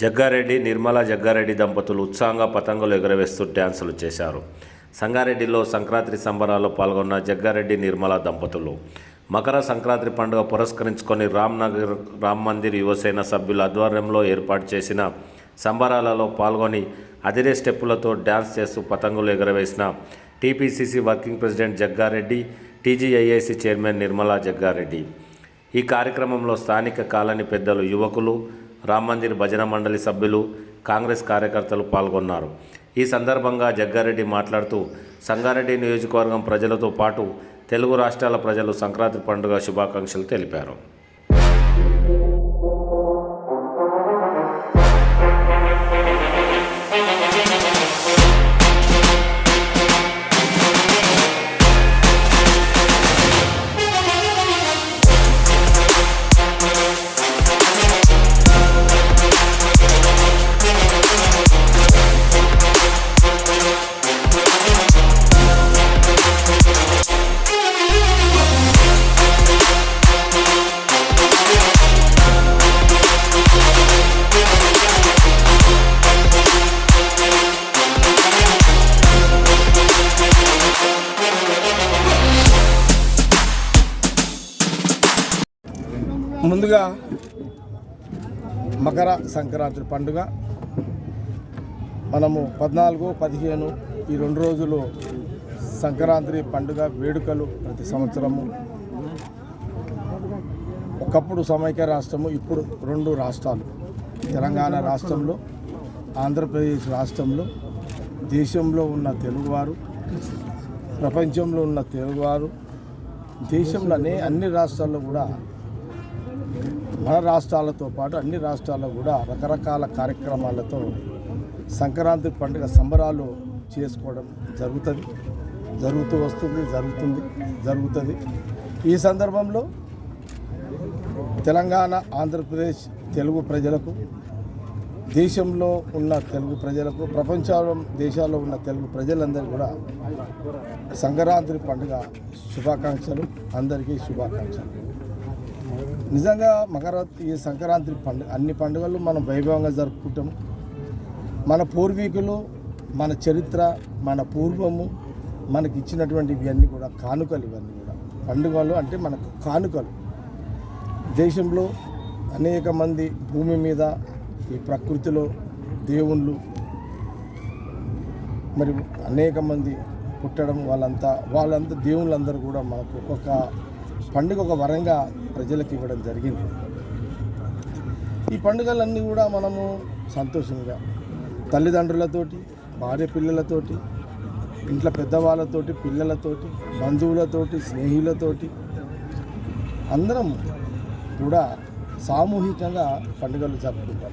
జగ్గారెడ్డి నిర్మలా జగ్గారెడ్డి దంపతులు ఉత్సాహంగా పతంగులు ఎగురవేస్తూ డ్యాన్సులు చేశారు. సంగారెడ్డిలో సంక్రాంతి సంబరాల్లో పాల్గొన్న జగ్గారెడ్డి నిర్మల దంపతులు మకర సంక్రాంతి పండుగ పురస్కరించుకొని రామ్నగర్ రామ్ మందిర్ యువసేన సభ్యుల ఆధ్వర్యంలో ఏర్పాటు చేసిన సంబరాలలో పాల్గొని అదిరే స్టెప్పులతో డ్యాన్స్ చేస్తూ పతంగులు ఎగురవేసిన TPCC working president Jaggareddy TGIIC chairman Nirmala Jaggareddy. ఈ కార్యక్రమంలో స్థానిక కాలనీ పెద్దలు యువకులు రామ్ మందిర్ భజన మండలి సభ్యులు కాంగ్రెస్ కార్యకర్తలు పాల్గొన్నారు. ఈ సందర్భంగా జగ్గారెడ్డి మాట్లాడుతూ సంగారెడ్డి నియోజకవర్గం ప్రజలతో పాటు తెలుగు రాష్ట్రాల ప్రజలు సంక్రాంతి పండుగ శుభాకాంక్షలు తెలిపారు. ముందుగా మకర సంక్రాంతి పండుగ. మనము పద్నాలుగు పదిహేను ఈ రెండు రోజులు సంక్రాంతి పండుగ వేడుకలు ప్రతి సంవత్సరము. ఒకప్పుడు సమైక్య రాష్ట్రము ఇప్పుడు రెండు రాష్ట్రాలు. తెలంగాణ రాష్ట్రంలో ఆంధ్రప్రదేశ్ రాష్ట్రంలో దేశంలో ఉన్న తెలుగువారు ప్రపంచంలో ఉన్న తెలుగువారు దేశంలోనే అన్ని రాష్ట్రాల్లో కూడా మన రాష్ట్రాలతో పాటు అన్ని రాష్ట్రాల్లో కూడా రకరకాల కార్యక్రమాలతో సంక్రాంతి పండుగ సంబరాలు చేసుకోవడం జరుగుతుంది. జరుగుతూ వస్తుంది జరుగుతుంది జరుగుతుంది. ఈ సందర్భంలో తెలంగాణ ఆంధ్రప్రదేశ్ తెలుగు ప్రజలకు దేశంలో ఉన్న తెలుగు ప్రజలకు ప్రపంచంలో దేశాల్లో ఉన్న తెలుగు ప్రజలందరూ కూడా సంక్రాంతి పండుగ శుభాకాంక్షలు. అందరికీ శుభాకాంక్షలు. నిజంగా మకర ఈ సంక్రాంతి పండుగ అన్ని పండుగలు మనం వైభవంగా జరుపుకుంటాం. మన పూర్వీకులు మన చరిత్ర మన పూర్వము మనకి ఇచ్చినటువంటి ఇవన్నీ కూడా కానుకలు ఇవన్నీ కూడా. పండుగలు అంటే మనకు కానుకలు. దేశంలో అనేక మంది భూమి మీద ఈ ప్రకృతిలో దేవుళ్ళు మరి అనేక మంది పుట్టడం వాళ్ళంతా వాళ్ళంతా దేవుళ్ళందరూ కూడా మనకు ఒక్కొక్క పండుగ ఒక వరంగా ప్రజలకు ఇవ్వడం జరిగింది. ఈ పండుగలన్నీ కూడా మనము సంతోషంగా తల్లిదండ్రులతోటి భార్య పిల్లలతోటి ఇంట్లో పెద్దవాళ్ళతోటి పిల్లలతోటి బంధువులతోటి స్నేహితులతోటి అందరం కూడా సామూహికంగా పండుగలు జరుపుకుంటాం.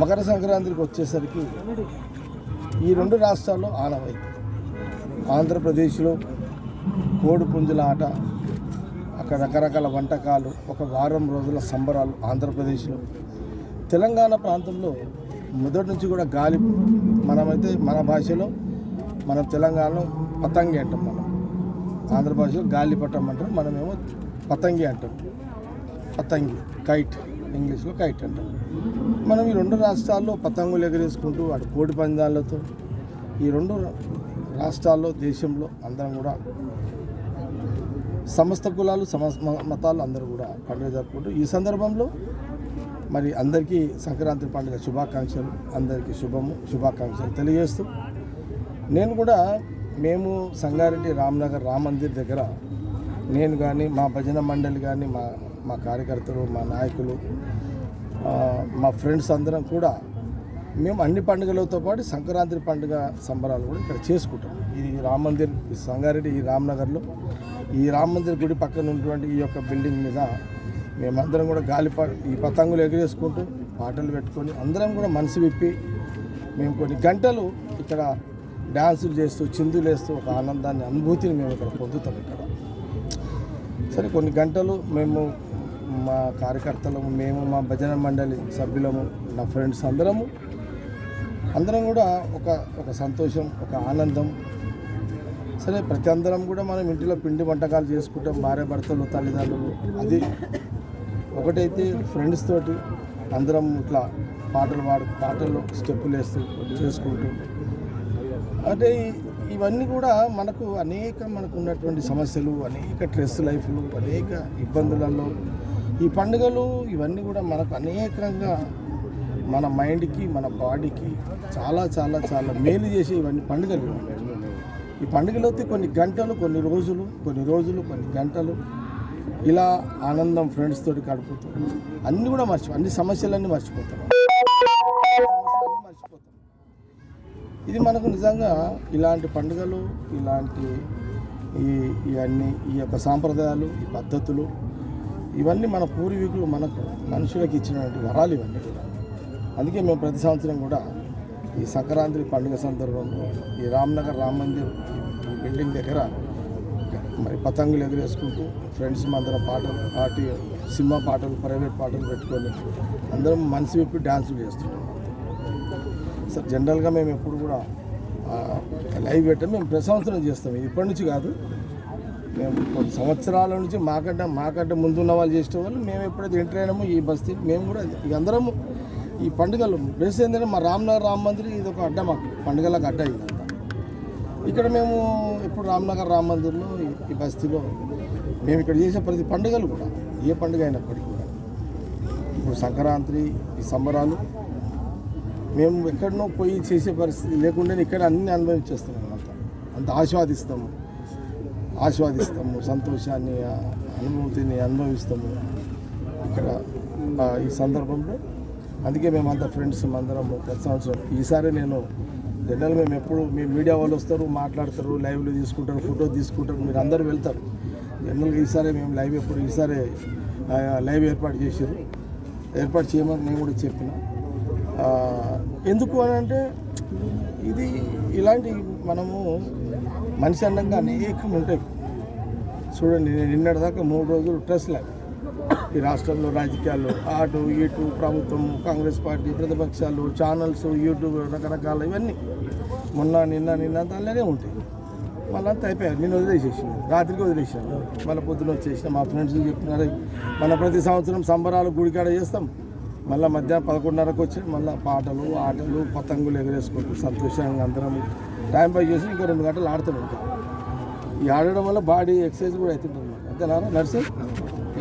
మకర సంక్రాంతికి వచ్చేసరికి ఈ రెండు రాష్ట్రాల్లో ఆనవాయితీ. ఆంధ్రప్రదేశ్లో కోడి పుంజుల ఆట రకరకాల వంటకాలు ఒక వారం రోజుల సంబరాలు ఆంధ్రప్రదేశ్లో. తెలంగాణ ప్రాంతంలో మొదటి నుంచి కూడా గాలి మనమైతే మన భాషలో మనం తెలంగాణలో పతంగి అంటాం మనం. ఆంధ్ర భాషలో గాలిపటం అంటాం మనమేమో పతంగి అంటాం. పతంగి కైట్ ఇంగ్లీష్లో కైట్ అంటాం. మనం ఈ రెండు రాష్ట్రాల్లో పతంగులు ఎగరేసుకుంటూ అటు కోడి పందాలతో ఈ రెండు రాష్ట్రాల్లో దేశంలో అందరం కూడా సమస్త కులాలు సమస్త మతాలు అందరూ కూడా పండుగ జరుపుకుంటూ ఈ సందర్భంలో మరి అందరికీ సంక్రాంతి పండుగ శుభాకాంక్షలు అందరికీ శుభము శుభాకాంక్షలు తెలియజేస్తూ నేను కూడా మేము సంగారెడ్డి రామ్నగర్ రామ్ మందిర్ దగ్గర నేను కానీ మా భజన మండలి కానీ మా మా కార్యకర్తలు మా నాయకులు మా ఫ్రెండ్స్ అందరం కూడా మేము అన్ని పండుగలతో పాటు సంక్రాంతి పండుగ సంబరాలు కూడా ఇక్కడ చేసుకుంటాం. ఇది రామ్ మందిర్ ఈ సంగారెడ్డి ఈ రామ్నగర్లో ఈ రామ్ మందిర్ గుడి పక్కన ఉన్నటువంటి ఈ యొక్క బిల్డింగ్ మీద మేమందరం కూడా గాలి ఈ పతంగులు ఎగరేసుకుంటూ పాటలు పెట్టుకొని అందరం కూడా మనసు విప్పి మేము కొన్ని గంటలు ఇక్కడ డ్యాన్సులు చేస్తూ చిందులు వేస్తూ ఒక ఆనందాన్ని అనుభూతిని మేము ఇక్కడ పొందుతాం ఇక్కడ. సరే కొన్ని గంటలు మేము మా కార్యకర్తలము మేము మా భజన మండలి సభ్యులము నా ఫ్రెండ్స్ అందరము అందరం కూడా ఒక ఒక సంతోషం ఒక ఆనందం. సరే ప్రతి అందరం కూడా మనం ఇంటిలో పిండి వంటకాలు చేసుకుంటాం భార్య భర్తలు తల్లిదండ్రులు. అది ఒకటైతే ఫ్రెండ్స్ తోటి అందరం ఇట్లా పాటలు పాడు పాటలు స్టెప్పులు వేస్తూ చేసుకుంటూ. అంటే ఇవన్నీ కూడా మనకు అనేక మనకు ఉన్నటువంటి సమస్యలు అనేక స్ట్రెస్ లైఫ్లు అనేక ఇబ్బందులలో ఈ పండుగలు ఇవన్నీ కూడా మనకు అనేకంగా మన మైండ్కి మన బాడీకి చాలా చాలా చాలా మేలు చేసే ఇవన్నీ పండుగలు. ఈ పండుగలు కొన్ని గంటలు కొన్ని రోజులు కొన్ని రోజులు కొన్ని గంటలు ఇలా ఆనందం ఫ్రెండ్స్ తోటి గడుపుతాం. అన్నీ కూడా మర్చిపో అన్ని సమస్యలన్నీ మర్చిపోతాం. సమస్యలన్నీ మర్చిపోతాం. ఇది మనకు నిజంగా ఇలాంటి పండుగలు ఇలాంటి ఈ ఇవన్నీ ఈ యొక్క సాంప్రదాయాలు ఈ పద్ధతులు ఇవన్నీ మన పూర్వీకులు మనకు మనుషులకు ఇచ్చినటువంటి వరాలు ఇవన్నీ. కూడా అందుకే మేము ప్రతి సంవత్సరం కూడా ఈ సంక్రాంతి పండుగ సందర్భంలో ఈ రామ్నగర్ రామ్ మందిర్ ఈ బిల్డింగ్ దగ్గర మరి పతంగులు ఎగరేసుకుంటూ ఫ్రెండ్స్ అందరం పాటలు పాటి సినిమా పాటలు ప్రైవేట్ పాటలు పెట్టుకొని అందరం మనసు విప్పి డ్యాన్సులు చేస్తుంటాం సార్ జనరల్గా మేము ఎప్పుడు కూడా లైవ్ పెట్టాం మేము ప్రతి చేస్తాం. ఇది ఇప్పటి నుంచి కాదు. మేము కొన్ని సంవత్సరాల నుంచి మాకంటే మాకంటే ముందున్న వాళ్ళు చేసే వాళ్ళు మేము ఎప్పుడైతే ఎంటర్ అయినామో ఈ బస్తీ మేము కూడా ఇక అందరము ఈ పండుగలు బేస్ ఏంటంటే మా రామ్నగర్ రామ్ మందిర్ ఇది ఒక అడ్డ మాకు. పండుగలకు అడ్డ ఇదంతా ఇక్కడ మేము ఇప్పుడు రామ్నగర్ రామ్ మందిర్లో ఈ- బస్తీలో మేము ఇక్కడ చేసే ప్రతి పండుగలు కూడా ఏ పండుగ అయినప్పటికీ కూడా. ఇప్పుడు సంక్రాంతి ఈ సంబరాలు మేము ఎక్కడనో పోయి చేసే పరిస్థితి లేకుండా ఇక్కడ అన్ని అనుభవించేస్తున్నాం అంత. అంత ఆస్వాదిస్తాము. ఆస్వాదిస్తాము సంతోషాన్ని అనుభూతిని అనుభవిస్తాము. ఇక్కడ ఈ సందర్భంలో అందుకే మేము ఫ్రెండ్స్ అందరం ప్రతి సంవత్సరం. ఈసారి నేను జనరల్ మేము ఎప్పుడు మీ మీడియా వాళ్ళు వస్తారు మాట్లాడతారు లైవ్లు తీసుకుంటారు ఫోటో తీసుకుంటారు మీరు అందరూ వెళ్తారు. జనరల్గా ఈసారి మేము లైవ్ ఎప్పుడు ఈసారి లైవ్ ఏర్పాటు చేశారు ఏర్పాటు చేయమని నేను కూడా చెప్పిన. ఎందుకు అని అంటే ఇది ఇలాంటి మనము మనిషి అండంగా అనేకం ఉంటాయి. చూడండి నేను నిన్నటి దాకా మూడు రోజులు ట్రెస్ ల్యాబ్ ఈ రాష్ట్రంలో రాజకీయాలు అటు ఇటు ప్రభుత్వం కాంగ్రెస్ పార్టీ ప్రతిపక్షాలు ఛానల్స్ యూట్యూబ్ రకరకాల ఇవన్నీ మొన్న నిన్న నిన్న అంతా ఉంటాయి. మళ్ళీ అంతా అయిపోయారు. నేను వదిలేసేసాను రాత్రికి వదిలేసాను మళ్ళీ పొద్దున వచ్చేసిన మా ఫ్రెండ్స్ చెప్తున్నారు మన ప్రతి సంవత్సరం సంబరాలు గుడికాడ చేస్తాం. మళ్ళీ మధ్యాహ్నం పదకొండున్నరకు వచ్చి మళ్ళీ పాటలు ఆటలు పతంగులు ఎగరేసుకుంటూ సంతోషంగా అందరం టైం పాస్ చేసి ఇంకో రెండు గంటలు ఆడుతూ ఉంటాం. ఈ ఆడడం వల్ల బాడీ ఎక్సర్సైజ్ కూడా అవుతుంటుంది అంతేనా నర్సింగ్?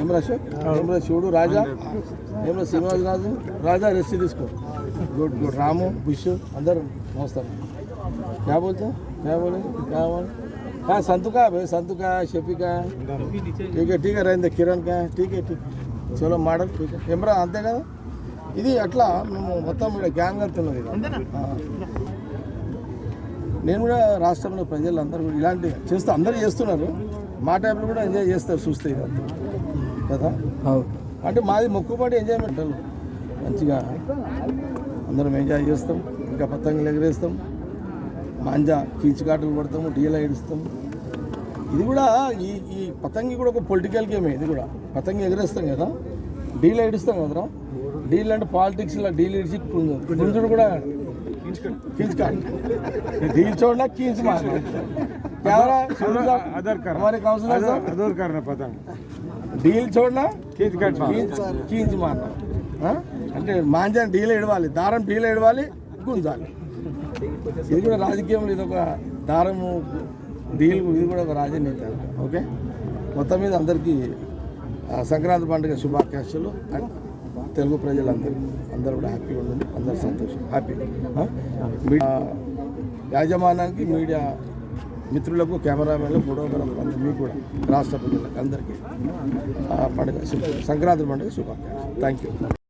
ఏమరా అశోక్ ఏమరా శివుడు రాజా ఏమరా శ్రీనివాస్ రాజు రాజా రెస్ట్ తీసుకో గుడ్ గుడ్ రాము బుష్ అందరూ నమస్కారం क्या बोलते हैं क्या बोले क्या बोले हाँ संतु का है भाई संतु का है शफी का है ठीक है ठीक है रहेंगे కిరణ్ का है ठीक है ठीक చలో మోడల్ ठीक है ఎమరా అంతే కదా ఇది అట్లా మేము మొత్తం ఇక్కడ గ్యాంగ్ అంటున్నది ఇది. ఆ. నేను కూడా రాష్ట్రంలో ప్రజలందరూ కూడా ఇలాంటి చేస్తూ అందరూ చేస్తున్నారు మా టైంలో కూడా ఎంజాయ్ చేస్తారు చూస్తే ఇదంతా కదా? అంటే మాది మొక్కుబడి ఎంజాయ్మెంట్ మంచిగా అందరం ఎంజాయ్ చేస్తాం ఇంకా పతంగులు ఎగరేస్తాం మాంజా కీచుకాటలు పడతాము డీలా ఏడుస్తాం. ఇది కూడా ఈ ఈ పతంగి కూడా ఒక పొలిటికల్ గేమే ఇది కూడా. పతంగి ఎగరేస్తాం కదా? డీల్ ఏడుస్తాం కదరా? డీల్ అంటే పాలిటిక్స్లో డీల్ ఇడిచి కుంజుడు కూడా డీల్ చూడడా కీచు camera Aadhaar card. Councillor Aadhaar deal చూడలా? కీంచి మాట అంటే మాంజాన్ని డీల్ ఇడవాలి దారం డీల్ ఇడవాలి గుంజాలి. ఇది కూడా రాజకీయంలో ఇది ఒక దారము డీల్ ఇది కూడా ఒక రాజనీతి ఓకే? మొత్తం మీద అందరికీ సంక్రాంతి పండుగ శుభాకాంక్షలు. తెలుగు ప్రజలందరూ అందరూ కూడా హ్యాపీగా ఉండండి. అందరు సంతోషం. హ్యాపీ. యాజమానానికి మీడియా మిత్రులకు కెమెరామెన్లు ఫోటోగ్రాఫర్లు అందరూ మీకు కూడా రాష్ట్ర ప్రజలకు అందరికీ ఆ, పండుగ సంక్రాంతి పండుగ శుభాకాంక్షలు. Thank you